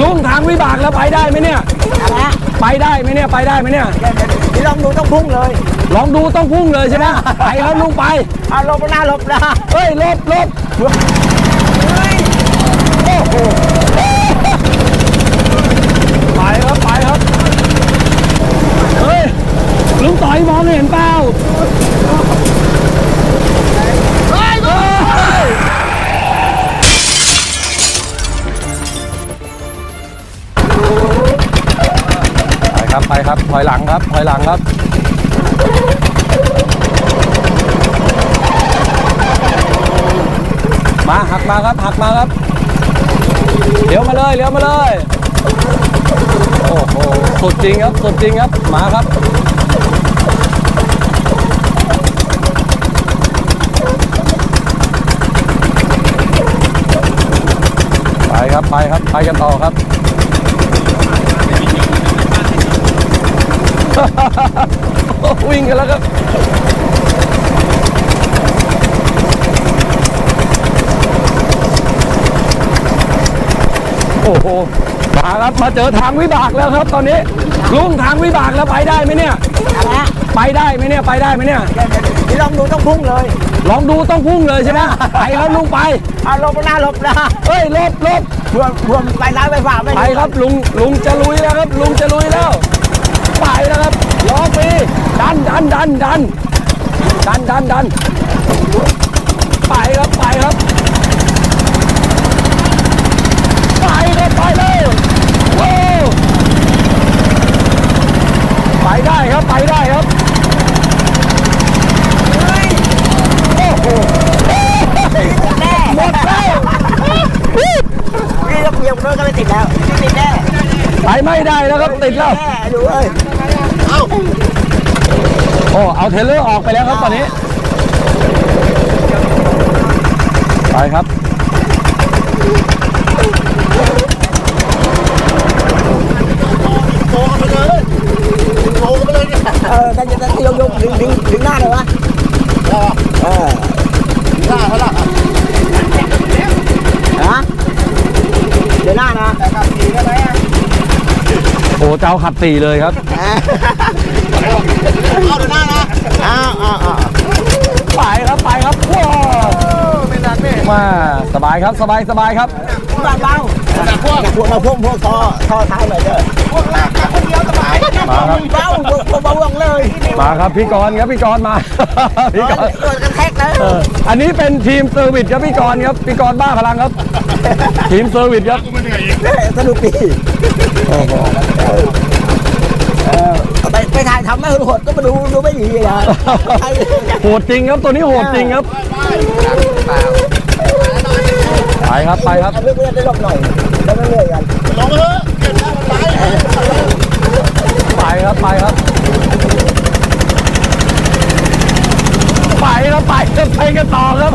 ลุงทางวิบากแล้วไปได้ไหมเนี่ย อะไรฮะไปได้ไหมเนี่ยไปได้ไหมเนี่ยเดี๋ยวเดี๋ยวเดี๋ยวลองดูต้องพุ่งเลยลองดูต้องพุ่งเลยใช่ไหมไปครับลุงไป เอาหลบหน้าหลบหน้าเฮ้ยหลบหลบโอ้โหไปครับไปครับ เฮ้ยลุงต่อยมองเห็นเปล่า อยหลังครับมาหักมาครับหักมาครับเลี้ยวมาเลยเลี้ยวมาเลยโอ้โหสุดจริงครับสุดจริงครับมาครับไปครับไปครับไปกันต่อครับ วิ่งกันแล้วครับโอ้โหมาครับมาเจอทางวิบากแล้วครับ ตอนนี้ลุงทางวิบากแล้วไปได้ไหมเนี่ยอะไรฮะไปได้ไหมเนี่ยไปได้ไหมเนี่ยเดี๋ยวเดี๋ยวเดี๋ยวลองดูต้องพุ่งเลย ลองดูต้องพุ่งเลยใช่ไหมไปครับลุงไปเอาหลบหน้าหลบหน้าเฮ้ยหลบหลบเพื่อเพื่อไปร้ายไปฝ่าไม่ไปครับลุงลุงจะลุยแล้วครับ ลุงจะลุยแล้ว ไปแล้วครับล้อฟรีดันดันดันดันดันดันดันไปครับไปครับไปครับไปเลยว้าวไปได้ครับไปได้ครับโอ้โหแน่หมดแล้วนี่ต้องเหยียบรถก็ไม่ติดแล้วไม่ติดแน่ไปไม่ได้แล้วครับติดแล้วแน่ดูเอ้ยโอ้ เอาเทรลเลอร์ออกไปแล้วครับตอนนี้ ไปครับเออแต่จะจะยกยกดึงดึงดึงหน้าเลยวะเออฮะเดี๋ยวหน้านะโอ้เจ้าขับสี่เลยครับ เอาเดี๋ยวหน้านะ อ้าวอ้าวอ้าวไปครับไปครับว้าวมาสบายครับสบายสบายครับเบาเบาพวกพวกเราพวกพวกท่อท่อท้ายหน่อยเด้อมาครับเบาพวกพวกเบาเรื่องเลยมาครับพี่กรณ์ครับพี่กรณ์มาพี่กรณ์โดนกระแทกเลยเอออันนี้เป็นทีมเซอร์วิสครับพี่กรณ์ครับพี่กรณ์บ้าพลังครับ ทีมเซอร์วิสครับสนุกดีไปไป ถ่ายทำไม่หดก็มาดูดูไม่ดีอะโหดจริงครับตัวนี้โหดจริงครับไปครับไปครับเพื่อนได้ลบหน่อยแล้วไม่เหนื่อยกันไปครับไปครับไปครับไปครับไปกันต่อครับ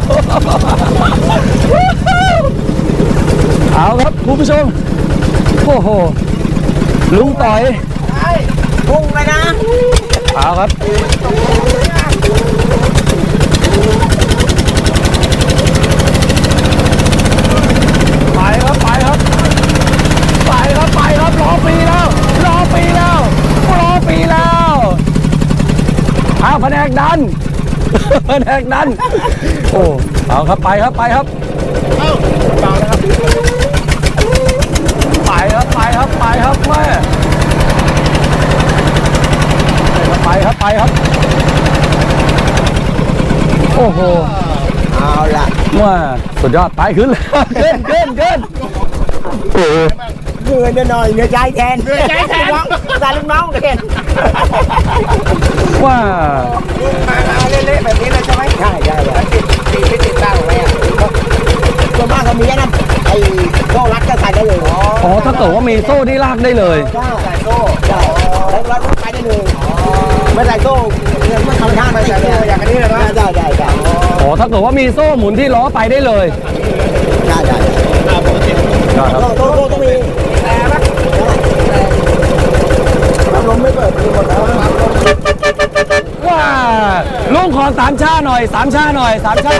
เอาครับคุณผู้ชมโอ้โหลุงต่อย พุ่งไปนะเอาครับไปครับไปครับไปครับไปครับรอปีแล้วรอปีแล้วรอปีแล้วเอาแผนกดันแผนกดันโอ้เอาครับไปครับไปครับไปครับไปครับไปครับแม่ ไปครับไปครับ โอ้โห เอาละว่าสุดยอดไปขึ้นเลยขึ้นขึ้นขึ้นโอ้โหเหนื่อยหน่อยเหนื่อยใจแทนเหนื่อยใจแทนน้องตาลูกน้องแทนว่ามาเละๆแบบนี้เลยใช่ไหมใช่ใช่ติดติดติดติดตั้งไว้อะส่วนมากก็มีนะไอ้โซ่รัดก็ใส่ได้เลยอ๋อถ้าเกิดว่ามีโซ่ที่ลากได้เลยใช่ใส่โซ่ใช่แล้วรัดไปได้เลย ไม่ใส่โซ่ไม่ธรรมชาติไม่ใส่เลยอย่างนี้เลยนะได้ได้ได้อ๋อถ้าเกิดว่ามีโซ่หมุนที่ล้อไปได้เลยได้ได้ครับโซ่โซ่ต้องมีแต่ละแต่ลมไม่เปิดมีหมดแล้วว้าลุงขอสามชาหน่อยสามชาหน่อยสามชา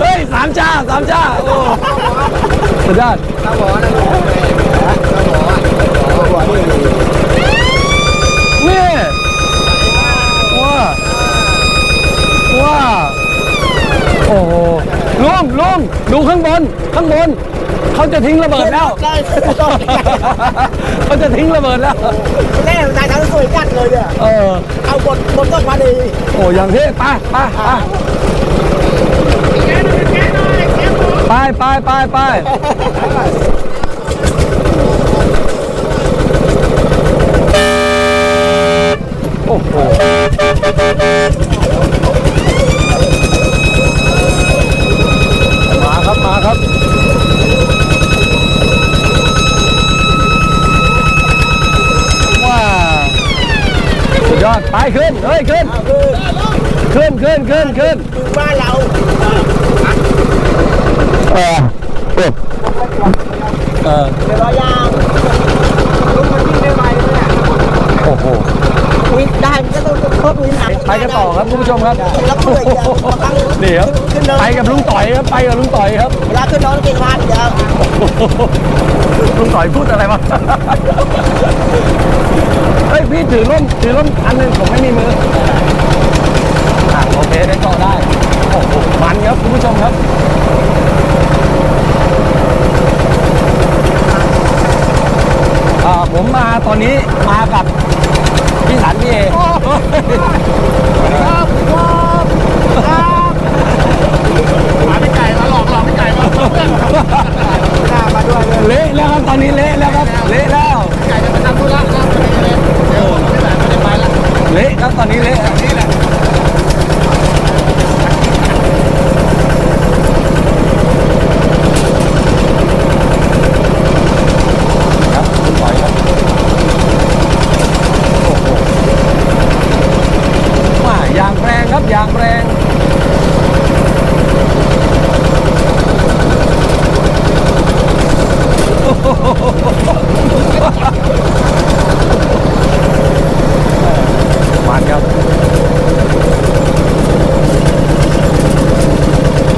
เฮ้ยสามจ้าสามจ้าโอ้สุดยอดตาหมอนะตาหมออะตาหมอนี่ นี่ว้าว้า โอ้โหลุงลุงดูข้างบน ข้างบน เขาจะทิ้งระเบิดแล้ว ได้เขาจะทิ้งระเบิดแล้ว แน่นายทำสวยจัดเลยเนี่ยเออ เอาบทบทก็มาดีโอ้อย่างที่ไปไปไปไปไปไปไปโอ้โหมาครับมาครับว้าวสุดยอดไปขึ้นเฮ้ยขึ้น คือ ขึ้ นขึ้นขึ้นขึ้นคือบ้านเราเออเออเป็นร้อยยางลุงมันวิ่งได้ไวเลยเนี่ยโอ้โหวิ่งได้มันก็ต้องครบวิ่งหนักไปกันต่อครับคุณผู้ชมครับแล้วก็เลยจะบางครั้งเดี๋ยวขึ้นเนินไปกับลุงต่อยครับไปกับลุงต่อยครับเวลาขึ้นน้องกินพานเดียวลุงต่อยพูดอะไรวะเฮ้ยพี่ถือร่มถือร่มอันหนึ่งผมไม่มีมืออะโอเคได้ต่อได้โอ้โหมันครับคุณผู้ชมครับ อ่าผมมาตอนนี้มากับพี่สันพี่เอ ครับครับครับ มาไม่ไก่มาหลอกหลอกไม่ไก่มาเพื่อน หน้ามาด้วยเลย เละแล้วครับ ตอนนี้เละแล้วครับ เละแล้วไก่จะไปทำธุระนะเดี๋ยวไม่ได้ไม่ได้ไปแล้วเละครับตอนนี้เละ นี่แหละ ครับคุณปล่อยครับโอ้โหว่ายางแรงครับยางแรงมันครับ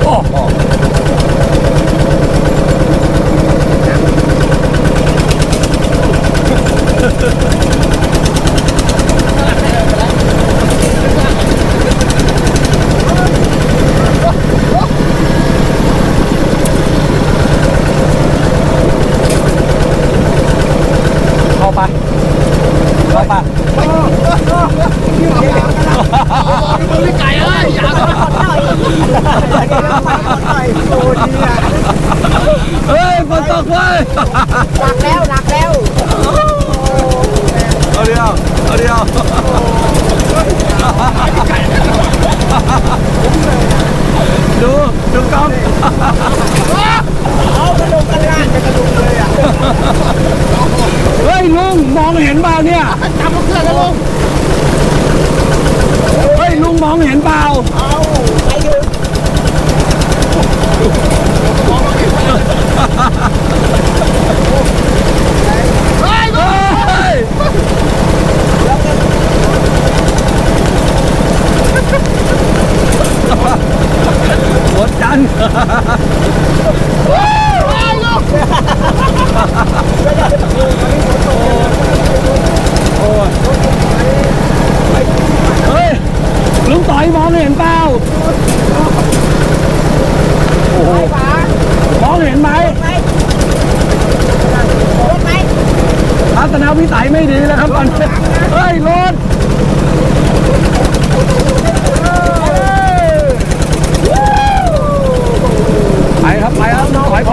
โอ้โห เข้าไป เข้าไปมึงไม่ไก่เอ้ยอย่าโอ้ดีอะเฮ้ยฝนตกเว้ยหนักแล้วหนักแล้วเอาเดียวเอาเดียวดูดูกล้องเอากระดูกกระลานจะกระดูกเลยอะ ยลุงมองเห็นเปล่าเนี่ยจับเพื่อนแล้วลุงเฮ้ยลุงมองเห็นเปล่าเอาไปอยู่ เฮ้ย เฮ้ยหมดจันทร์โอ้ยเฮ้ยลุง ต่อยมองเห็นเปล่าโอ้โหไปป๋ามองเห็นไหมไปรถไหมทัศนวิสัยไม่ดีแล้วครับตอนนี้เฮ้ยรถไปครับไปครับถอยไป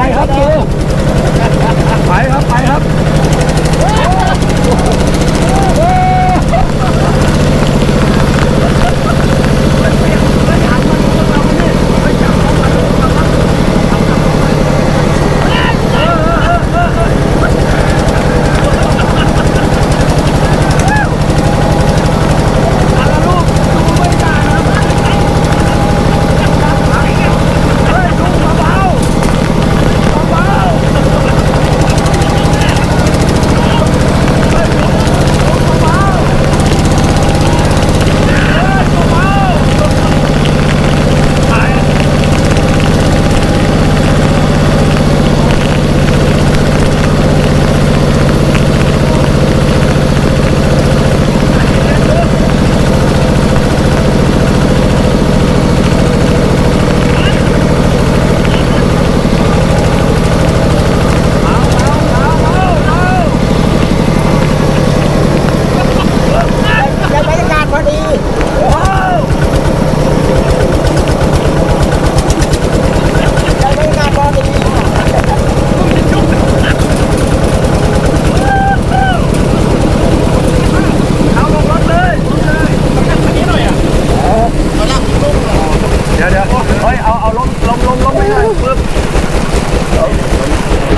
เฮ้ยเอาเอาลมลมลมลมไม่ได้ปึ๊บ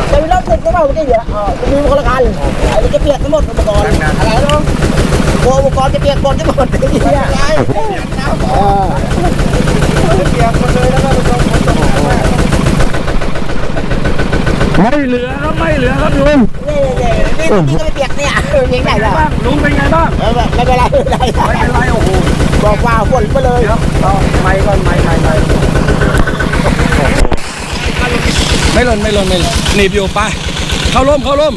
ไปรอบตึกก็มาเมื่อกี้เนี่ยมีคนละกันไอ้จะเปียกทั้งหมดอุปกรณ์อะไรเนาะอุปกรณ์จะเปียกหมดทั้งหมดไอ้เหี้ยเปียกหมดเลยแล้วก็ผสมผสมไม่เหลือครับไม่เหลือครับลุงนี่นี่นี่นี่ก็ไม่เปียกเนี่ยเออยังไงล่ะบ้างลุงเป็นไงบ้างไม่เป็นไรไม่เป็นไรโอ้โห บอกว่าฝนไปเลยเดี๋ยวเอไม่ก่อนไม่ไม่ไม่ไม่หล่นไม่หล่นไม่ล่นหนีบอยู่ไป เข้าร่มเข้าร่ม